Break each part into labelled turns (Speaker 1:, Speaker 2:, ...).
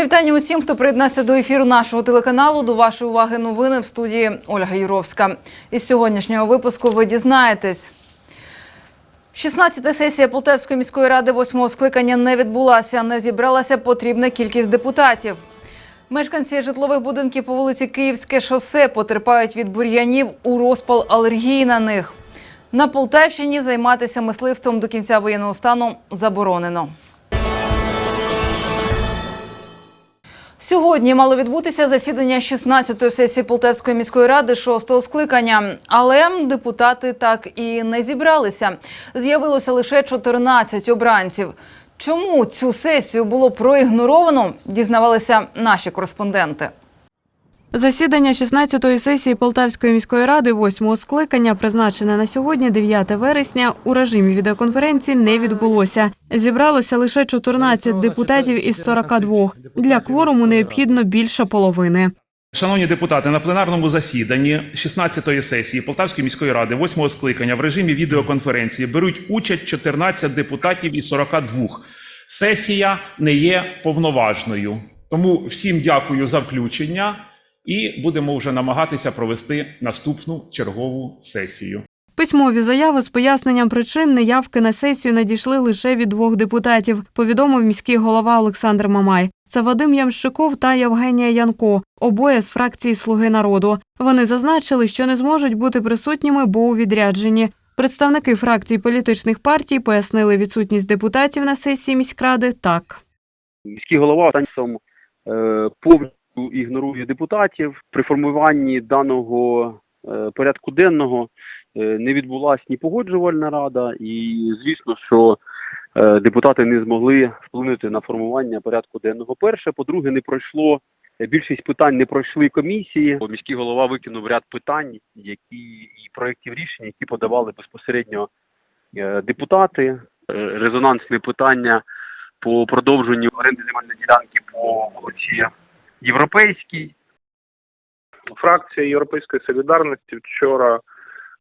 Speaker 1: Ми вітання усім, хто приєднався до ефіру нашого телеканалу. До вашої уваги новини в студії Ольга Юровська. Із сьогоднішнього випуску ви дізнаєтесь. 16-та сесія Полтавської міської ради восьмого скликання не відбулася. Не зібралася потрібна кількість депутатів. Мешканці житлових будинків по вулиці Київське шосе потерпають від бур'янів у розпал алергії на них. На Полтавщині займатися мисливством до кінця воєнного стану заборонено. Сьогодні мало відбутися засідання 16-ї сесії Полтавської міської ради 6-го скликання, але депутати так і не зібралися. З'явилося лише 14 обранців. Чому цю сесію було проігноровано, дізнавалися наші кореспонденти.
Speaker 2: Засідання 16-ї сесії Полтавської міської ради 8-го скликання, призначене на сьогодні, 9 вересня, у режимі відеоконференції не відбулося. Зібралося лише 14 депутатів із 42. Для кворуму необхідно більше половини.
Speaker 3: Шановні депутати, на пленарному засіданні 16-ї сесії Полтавської міської ради 8-го скликання в режимі відеоконференції беруть участь 14 депутатів із 42. Сесія не є повноважною. Тому всім дякую за включення і будемо вже намагатися провести наступну чергову сесію.
Speaker 2: Письмові заяви з поясненням причин неявки на сесію надійшли лише від двох депутатів, повідомив міський голова Олександр Мамай. Це Вадим Ямщиков та Євгенія Янко, обоє з фракції Слуги народу. Вони зазначили, що не зможуть бути присутніми, бо у відрядженні. Представники фракцій політичних партій пояснили відсутність депутатів на сесії міськради так.
Speaker 4: міський голова е, повністю ігнорує депутатів. При формуванні даного е, порядку денного е, не відбулася ні погоджувальна рада, і звісно, що е, депутати не змогли вплинути на формування порядку денного. Перше, по-друге, не пройшло. Більшість питань не пройшли комісії. Міський голова викинув ряд питань, які і проєктів рішень, які подавали безпосередньо депутати. Резонансне питання по продовженню оренди земельної ділянки по вулиці Європейській.
Speaker 5: Фракція Європейської солідарності вчора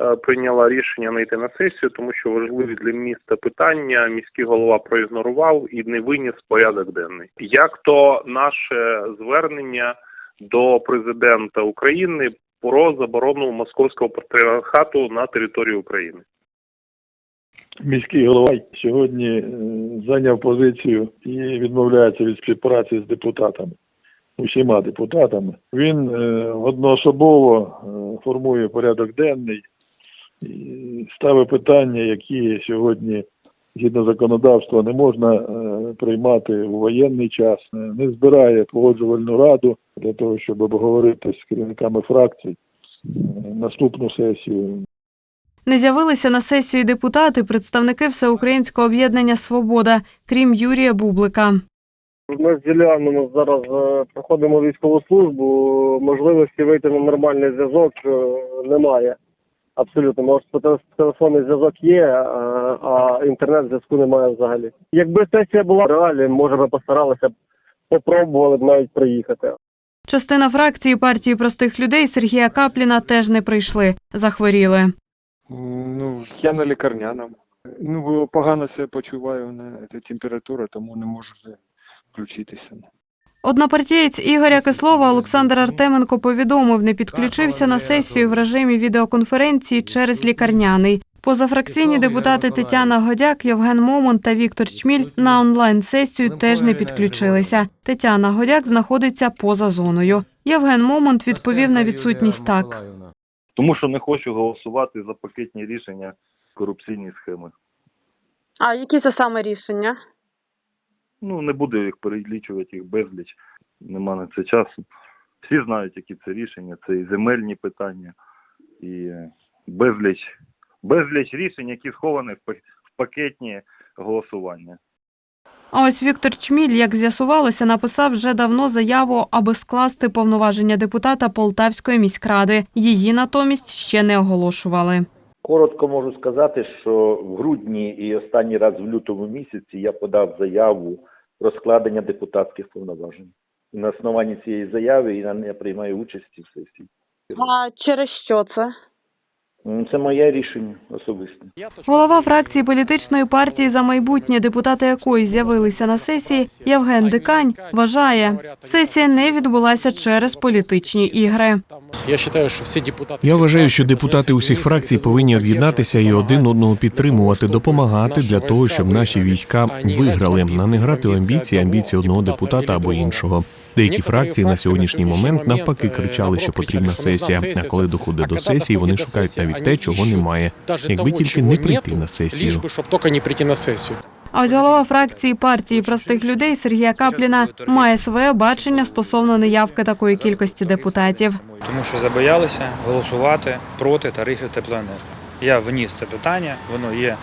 Speaker 5: е, прийняла рішення не йти на сесію, тому що важливі для міста питання міський голова проігнорував і не виніс порядок денний. Як то наше звернення до президента України про заборону московського патріархату на території України?
Speaker 6: міський голова сьогодні е, зайняв позицію і відмовляється від співпраці з депутатами, усіма депутатами. Він е, одноособово е, формує порядок денний і ставить питання, які сьогодні. Згідно законодавства не можна е, приймати у воєнний час, не збирає погоджувальну раду для того, щоб обговорити з керівниками фракцій наступну сесію.
Speaker 2: Не з'явилися на сесію депутати, представники Всеукраїнського об'єднання Свобода, крім Юрія Бублика.
Speaker 7: Ми з Юліаном зараз е, проходимо військову службу. Можливості вийти на нормальний зв'язок е, немає. Абсолютно, може, телефонний зв'язок є, а, а інтернет-зв'язку немає взагалі. Якби сесія була в реалі, може би постаралися б, попробували б навіть приїхати.
Speaker 2: Частина фракції партії простих людей Сергія Капліна теж не прийшли, захворіли.
Speaker 8: Ну, я на лікарняному. Ну, погано себе почуваю на температура, тому не можу вже включитися.
Speaker 2: Однопартієць Ігоря Кислова Олександр Артеменко повідомив, не підключився на сесію в режимі відеоконференції через лікарняний. Позафракційні депутати Тетяна Годяк, Євген Момон та Віктор Чміль на онлайн-сесію теж не підключилися. Тетяна Годяк знаходиться поза зоною. Євген Момонт відповів на відсутність так.
Speaker 9: Тому що не хочу голосувати за пакетні рішення корупційні схеми.
Speaker 10: А які це саме рішення?
Speaker 9: Ну не буду їх перелічувати, їх безліч. Нема на це часу. Всі знають, які це рішення. Це і земельні питання, і безліч, безліч рішень, які сховані в пакетні голосування.
Speaker 2: А ось Віктор Чміль, як з'ясувалося, написав вже давно заяву, аби скласти повноваження депутата Полтавської міськради. Її натомість ще не оголошували.
Speaker 11: Коротко можу сказати, що в грудні і останній раз в лютому місяці я подав заяву про складення депутатських повноважень. На основанні цієї заяви я не приймаю участі в сесії.
Speaker 10: А через що це?
Speaker 11: Це моє рішення особисте.
Speaker 2: Голова фракції політичної партії за майбутнє, депутати якої з'явилися на сесії, Євген Дикань, вважає, сесія не відбулася через політичні ігри.
Speaker 12: Я вважаю, що всі депутати
Speaker 13: Я вважаю, що депутати усіх фракцій повинні об'єднатися і один одного підтримувати, допомагати для того, щоб наші війська виграли, а не грати в амбіції, амбіції одного депутата або іншого. Деякі фракції на сьогоднішній момент навпаки кричали, що потрібна сесія. А коли доходить до сесії, вони шукають навіть те, чого немає. Якби тільки не прийти на сесію.
Speaker 12: щоб тільки не прийти на сесію.
Speaker 2: А ось голова фракції партії простих людей Сергія Капліна має своє бачення стосовно неявки такої кількості депутатів.
Speaker 5: тому що забоялися голосувати проти тарифів теплоенерго. Я вніс це питання, воно є,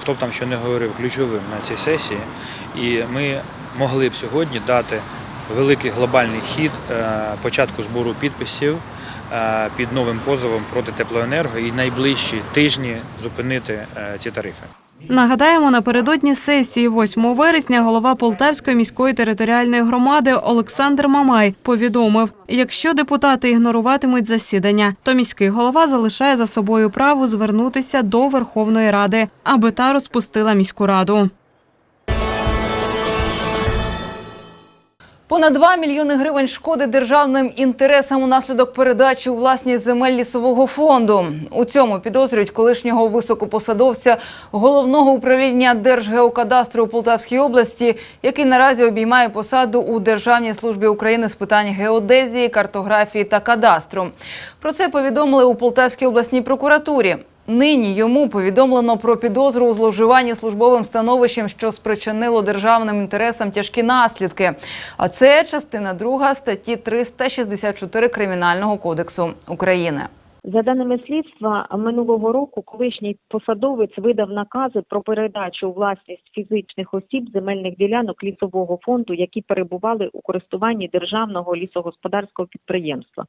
Speaker 5: хто б там що не говорив, ключовим на цій сесії. І ми могли б сьогодні дати великий глобальний хід е, початку збору підписів е, під новим позовом проти теплоенерго і найближчі тижні зупинити е, ці тарифи.
Speaker 2: Нагадаємо, напередодні сесії 8 вересня голова Полтавської міської територіальної громади Олександр Мамай повідомив, якщо депутати ігноруватимуть засідання, то міський голова залишає за собою право звернутися до Верховної Ради, аби та розпустила міську раду.
Speaker 1: Понад 2 мільйони гривень шкоди державним інтересам унаслідок передачі у власність земель лісового фонду. У цьому підозрюють колишнього високопосадовця головного управління Держгеокадастру у Полтавській області, який наразі обіймає посаду у Державній службі України з питань геодезії, картографії та кадастру. Про це повідомили у Полтавській обласній прокуратурі. Нині йому повідомлено про підозру у зловживанні службовим становищем, що спричинило державним інтересам тяжкі наслідки. А це частина 2 статті 364 Кримінального кодексу України.
Speaker 14: За даними слідства, минулого року колишній посадовець видав накази про передачу у власність фізичних осіб земельних ділянок лісового фонду, які перебували у користуванні державного лісогосподарського підприємства.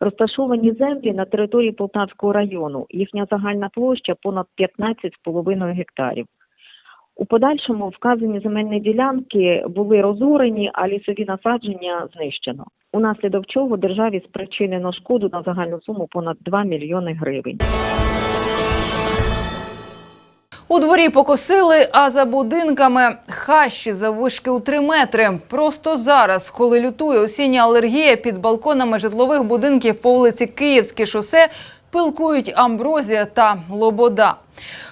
Speaker 14: Розташовані землі на території Полтавського району. Їхня загальна площа понад 15,5 гектарів. У подальшому вказані земельні ділянки були розорені, а лісові насадження знищено. Унаслідок чого державі спричинено шкоду на загальну суму понад 2 мільйони гривень.
Speaker 1: У дворі покосили, а за будинками хащі заввишки у 3 метри. Просто зараз, коли лютує осіння алергія, під балконами житлових будинків по вулиці Київське шосе пилкують амброзія та лобода.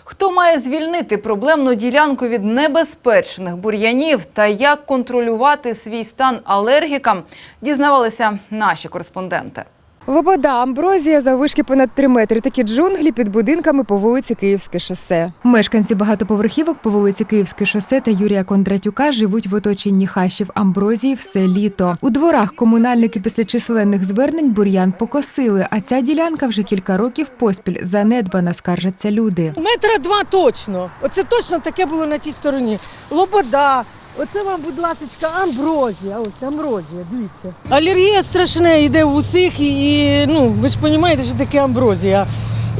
Speaker 1: Хто має звільнити проблемну ділянку від небезпечних бур'янів та як контролювати свій стан алергікам, дізнавалися наші кореспонденти.
Speaker 15: Лобода, амброзія заввишки понад 3 метри. Такі джунглі під будинками по вулиці Київське шосе. Мешканці багатоповерхівок по вулиці Київське шосе та Юрія Кондратюка живуть в оточенні хащів амброзії все літо. У дворах комунальники після численних звернень бур'ян покосили, а ця ділянка вже кілька років поспіль занедбана, скаржаться люди.
Speaker 6: Метра два точно. Оце точно таке було на тій стороні. Лобода. Оце вам, будь ласка, амброзія. Ось амброзія, дивіться. Алергія страшна йде в усіх, і ну ви ж розумієте, що таке амброзія.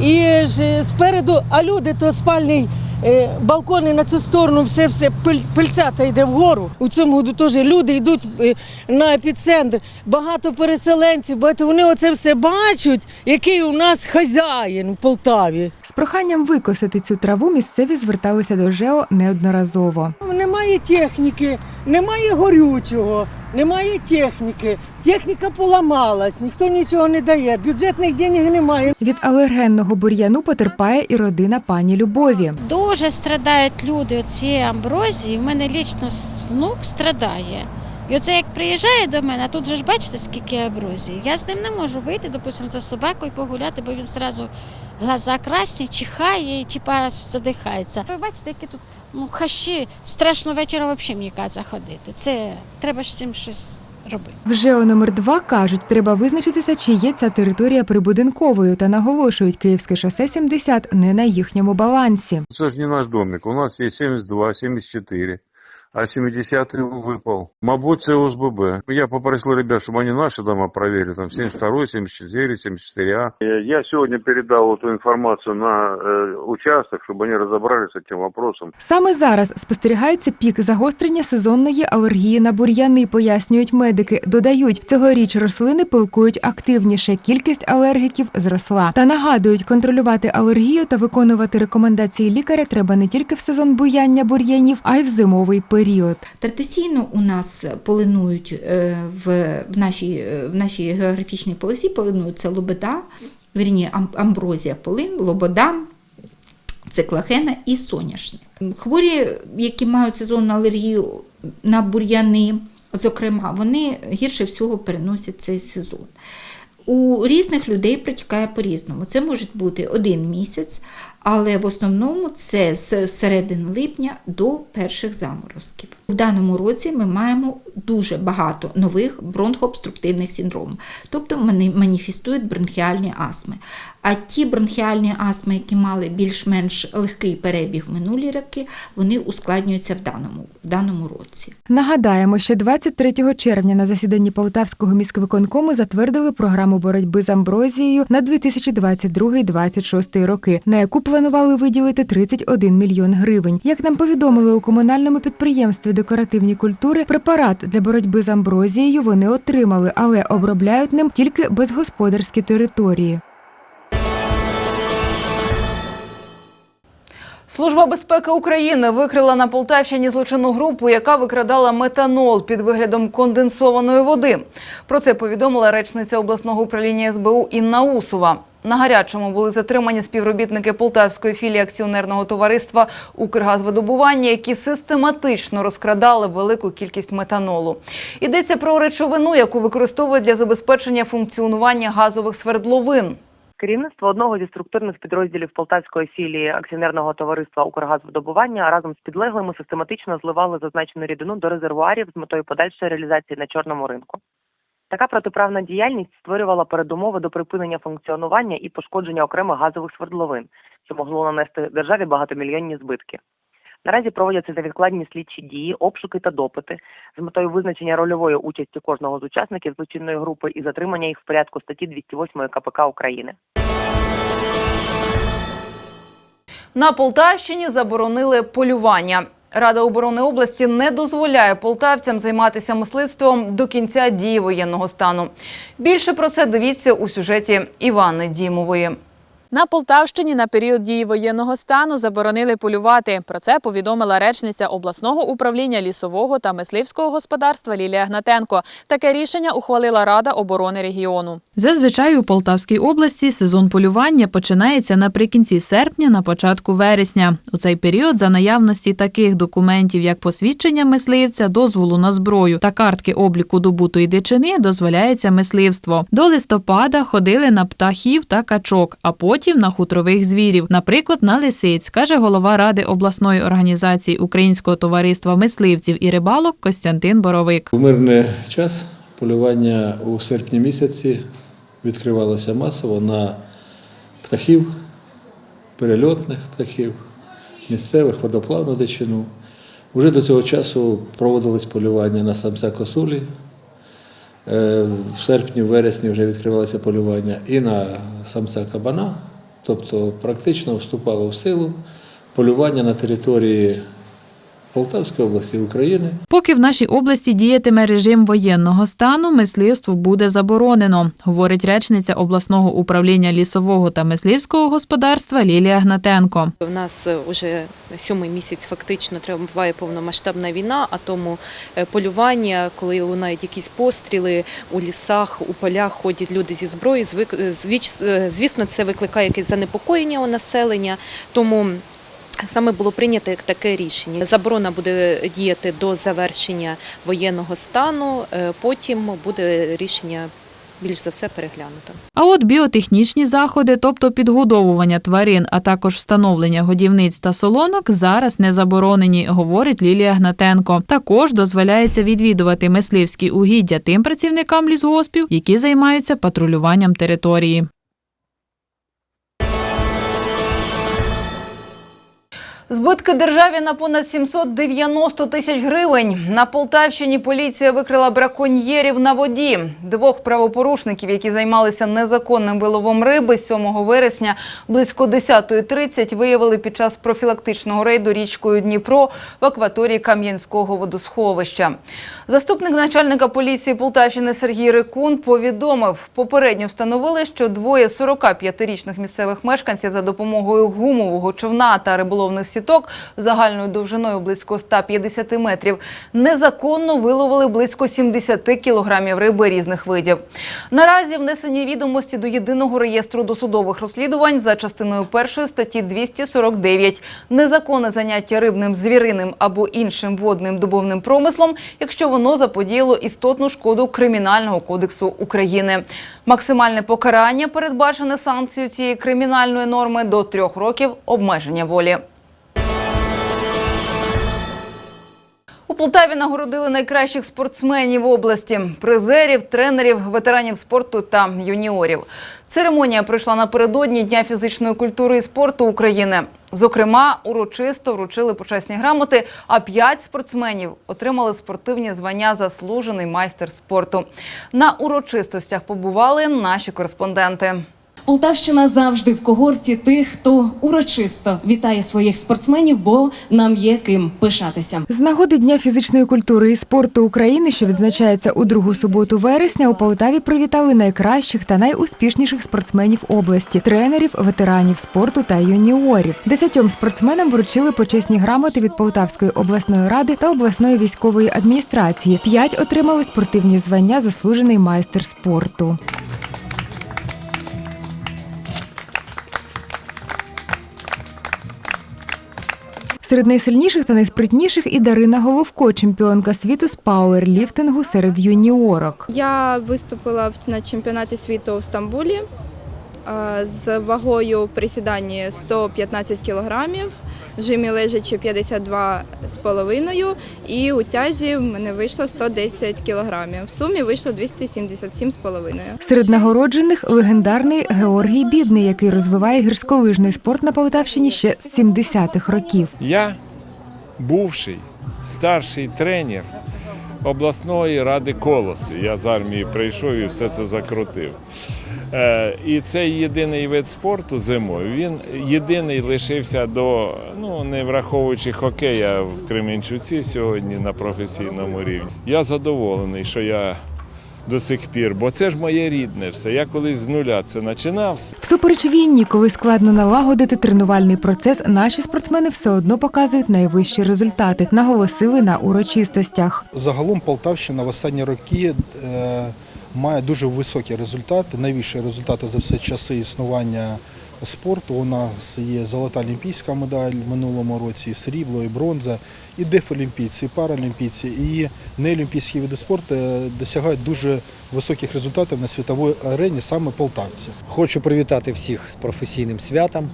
Speaker 6: І ж спереду, а люди то спальний. е, Балкони на цю сторону, все все пильцята йде вгору. У цьому году теж люди йдуть е, на епіцентр. Багато переселенців, багато вони оце все бачать, який у нас хазяїн в Полтаві.
Speaker 15: З проханням викосити цю траву місцеві зверталися до ЖЕО неодноразово.
Speaker 6: Немає техніки, немає горючого, немає техніки. Техніка поламалась, ніхто нічого не дає, бюджетних денег немає.
Speaker 15: Від алергенного бур'яну потерпає і родина пані Любові.
Speaker 16: Дуже страдають люди від цієї амброзії. У мене лічно внук страдає. І оце як приїжджає до мене, а тут же ж бачите, скільки амброзії. Я з ним не можу вийти, допустимо, за собакою погуляти, бо він зразу глаза красні, чихає і типа задихається. Ви бачите, які тут ну, хащі, страшно вечора взагалі мені заходити. Це треба ж цим щось робити.
Speaker 15: Вже у номер два кажуть, треба визначитися, чи є ця територія прибудинковою, та наголошують, Київське шосе 70 не на їхньому балансі.
Speaker 17: Це ж не наш домик. У нас є 72, 74 а 70-й выпал. Мабуть, це ОСББ. Я попросил ребят, чтобы они наши дома проверили, там 72, 74, 74А. Я сегодня передал эту информацию на э, участок, чтобы они разобрались с этим вопросом.
Speaker 15: Саме зараз спостерігається пік загострення сезонної алергії на бур'яни, пояснюють медики. Додають, цьогоріч рослини пилкують активніше. Кількість алергіків зросла. Та нагадують, контролювати алергію та виконувати рекомендації лікаря треба не тільки в сезон буяння бур'янів, а й в зимовий період.
Speaker 18: Традиційно у нас полинують е, в, в, нашій, е, в нашій географічній полосі полинують це лобода, вірні, амброзія полин, лобода, циклогена і соняшник. Хворі, які мають сезонну алергію на бур'яни, зокрема, вони гірше всього переносять цей сезон. У різних людей протікає по-різному. Це може бути один місяць, але в основному це з середини липня до перших заморозків. В даному році ми маємо дуже багато нових бронхообструктивних синдромів, тобто маніфестують бронхіальні астми. А ті бронхіальні астми, які мали більш-менш легкий перебіг в минулі роки, вони ускладнюються в даному, в даному році.
Speaker 15: Нагадаємо, що 23 червня на засіданні Полтавського міськвиконкому затвердили програму боротьби з амброзією на 2022-2026 роки, на яку планували виділити 31 мільйон гривень. Як нам повідомили у комунальному підприємстві декоративні культури, препарат для боротьби з амброзією вони отримали, але обробляють ним тільки безгосподарські території.
Speaker 1: Служба безпеки України викрила на Полтавщині злочинну групу, яка викрадала метанол під виглядом конденсованої води. Про це повідомила речниця обласного управління СБУ Інна Усова. На гарячому були затримані співробітники Полтавської філії акціонерного товариства Укргазвидобування, які систематично розкрадали велику кількість метанолу. Йдеться про речовину, яку використовують для забезпечення функціонування газових свердловин.
Speaker 3: Керівництво одного зі структурних підрозділів Полтавської філії акціонерного товариства Укргазвидобування разом з підлеглими систематично зливали зазначену рідину до резервуарів з метою подальшої реалізації на чорному ринку. Така протиправна діяльність створювала передумови до припинення функціонування і пошкодження окремих газових свердловин, що могло нанести державі багатомільйонні збитки. Наразі проводяться невідкладні слідчі дії, обшуки та допити з метою визначення рольової участі кожного з учасників злочинної групи і затримання їх в порядку статті 208 КПК України.
Speaker 1: На Полтавщині заборонили полювання. Рада оборони області не дозволяє полтавцям займатися мисливством до кінця дії воєнного стану. Більше про це дивіться у сюжеті Івани Дімової.
Speaker 19: На Полтавщині на період дії воєнного стану заборонили полювати. Про це повідомила речниця обласного управління лісового та мисливського господарства Лілія Гнатенко. Таке рішення ухвалила Рада оборони регіону. Зазвичай у Полтавській області сезон полювання починається наприкінці серпня, на початку вересня. У цей період за наявності таких документів, як посвідчення мисливця, дозволу на зброю та картки обліку добутої дичини, дозволяється мисливство. До листопада ходили на птахів та качок, а потім на хутрових звірів, наприклад, на лисиць, каже голова ради обласної організації Українського товариства мисливців і рибалок Костянтин Боровик.
Speaker 20: У мирний час полювання у серпні місяці відкривалося масово на птахів, перельотних птахів, місцевих водоплавну дичину. Уже до цього часу проводились полювання на самця косулі. Е, В серпні, в вересні вже відкривалося полювання і на самця кабана, тобто практично вступало в силу полювання на території Полтавської області України.
Speaker 19: Поки в нашій області діятиме режим воєнного стану, мисливство буде заборонено, говорить речниця обласного управління лісового та мисливського господарства Лілія Гнатенко.
Speaker 21: У нас вже сьомий місяць фактично триває повномасштабна війна, а тому е, полювання, коли лунають якісь постріли у лісах, у полях ходять люди зі зброєю. е, е, Звісно, це викликає якесь занепокоєння у населення. Тому Саме було прийнято таке рішення. Заборона буде діяти до завершення воєнного стану. е, Потім буде рішення більш за все переглянуто.
Speaker 19: А от біотехнічні заходи, тобто підгодовування тварин, а також встановлення годівниць та солонок, зараз не заборонені, говорить Лілія Гнатенко. Також дозволяється відвідувати мисливські угіддя тим працівникам лісгоспів, які займаються патрулюванням території.
Speaker 1: Збитки державі на понад 790 тисяч гривень. На Полтавщині поліція викрила браконьєрів на воді. Двох правопорушників, які займалися незаконним виловом риби, 7 вересня близько 10.30 виявили під час профілактичного рейду річкою Дніпро в акваторії Кам'янського водосховища. Заступник начальника поліції Полтавщини Сергій Рикун повідомив, попередньо встановили, що двоє 45-річних місцевих мешканців за допомогою гумового човна та риболовних сіток загальною довжиною близько 150 метрів незаконно виловили близько 70 кілограмів риби різних видів. Наразі внесені відомості до єдиного реєстру досудових розслідувань за частиною першої статті 249 незаконне заняття рибним звіриним або іншим водним добовним промислом, якщо воно заподіяло істотну шкоду Кримінального кодексу України. Максимальне покарання передбачене санкцією цієї кримінальної норми до трьох років обмеження волі. У Полтаві нагородили найкращих спортсменів області, призерів, тренерів, ветеранів спорту та юніорів. Церемонія пройшла напередодні Дня фізичної культури і спорту України. Зокрема, урочисто вручили почесні грамоти, а п'ять спортсменів отримали спортивні звання Заслужений майстер спорту. На урочистостях побували наші кореспонденти.
Speaker 22: Полтавщина завжди в когорті тих, хто урочисто вітає своїх спортсменів, бо нам є ким пишатися.
Speaker 15: З нагоди Дня фізичної культури і спорту України, що відзначається у другу суботу вересня, у Полтаві привітали найкращих та найуспішніших спортсменів області, тренерів, ветеранів спорту та юніорів. Десятьом спортсменам вручили почесні грамоти від Полтавської обласної ради та обласної військової адміністрації. П'ять отримали спортивні звання заслужений майстер спорту. Серед найсильніших та найспритніших і Дарина Головко, чемпіонка світу з пауерліфтингу серед юніорок.
Speaker 23: Я виступила на чемпіонаті світу в Стамбулі з вагою присідання 115 кілограмів, жимі лежачи 52 з половиною, і у тязі в мене вийшло 110 кілограмів. В сумі вийшло 277 з половиною.
Speaker 15: Серед нагороджених легендарний Георгій Бідний, який розвиває гірськолижний спорт на Полтавщині ще з 70-х років.
Speaker 24: Я бувший старший тренер обласної ради колоси. Я з армії прийшов і все це закрутив. Е, І цей єдиний вид спорту зимою, він єдиний лишився до, ну не враховуючи хокея в Кременчуці сьогодні на професійному рівні. Я задоволений, що я до сих пір, бо це ж моє рідне все. Я колись з нуля це починав.
Speaker 15: Всупереч війні, коли складно налагодити тренувальний процес, наші спортсмени все одно показують найвищі результати, наголосили на урочистостях.
Speaker 25: Загалом Полтавщина в останні роки е, має дуже високі результати, найвищі результати за все часи існування спорту. У нас є золота олімпійська медаль в минулому році, і срібло, і бронза, і дефолімпійці, і паралімпійці, і неолімпійські види спорту е, досягають дуже високих результатів на світовій арені саме полтавці.
Speaker 12: Хочу привітати всіх з професійним святом.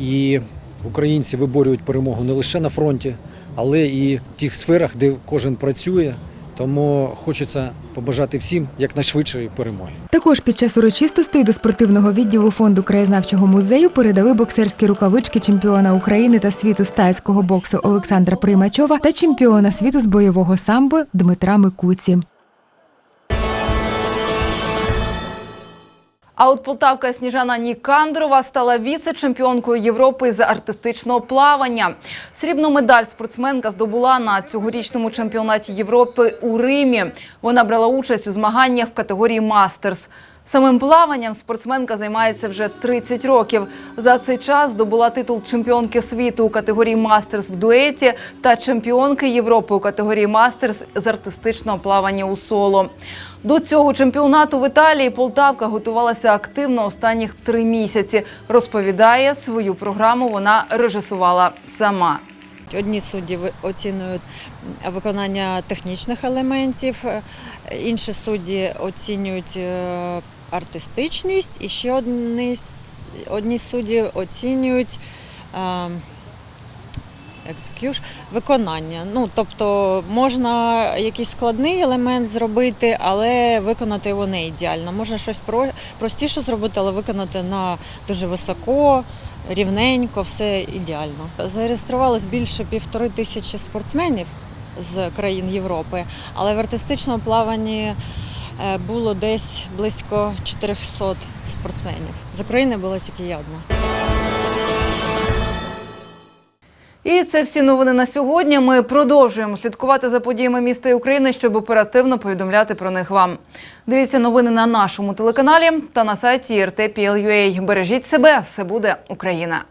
Speaker 12: І українці виборюють перемогу не лише на фронті, але і в тих сферах, де кожен працює. Тому хочеться побажати всім якнайшвидшої перемоги.
Speaker 15: Також під час урочистостей до спортивного відділу фонду краєзнавчого музею передали боксерські рукавички чемпіона України та світу з тайського боксу Олександра Примачова та чемпіона світу з бойового самбо Дмитра Микуці.
Speaker 1: А от полтавка Сніжана Нікандрова стала віце-чемпіонкою Європи з артистичного плавання. Срібну медаль спортсменка здобула на цьогорічному чемпіонаті Європи у Римі. Вона брала участь у змаганнях в категорії мастерс. Самим плаванням спортсменка займається вже 30 років. За цей час здобула титул чемпіонки світу у категорії мастерс в дуеті та чемпіонки Європи у категорії мастерс з артистичного плавання у соло. До цього чемпіонату в Італії Полтавка готувалася активно останніх три місяці. Розповідає, свою програму вона режисувала сама.
Speaker 26: Одні судді оцінюють виконання технічних елементів, е, інші судді оцінюють е, артистичність, і ще одні, одні судді оцінюють е, execution, виконання. Ну, тобто можна якийсь складний елемент зробити, але виконати його не ідеально. Можна щось про- простіше зробити, але виконати на дуже високо. рівненько, все ідеально. Зареєструвалось більше півтори тисячі спортсменів з країн Європи, але в артистичному плаванні було десь близько 400 спортсменів. З України була тільки я одна.
Speaker 1: І це всі новини на сьогодні. Ми продовжуємо слідкувати за подіями міста і України, щоб оперативно повідомляти про них вам. Дивіться новини на нашому телеканалі та на сайті RTPL.ua. Бережіть себе, все буде Україна.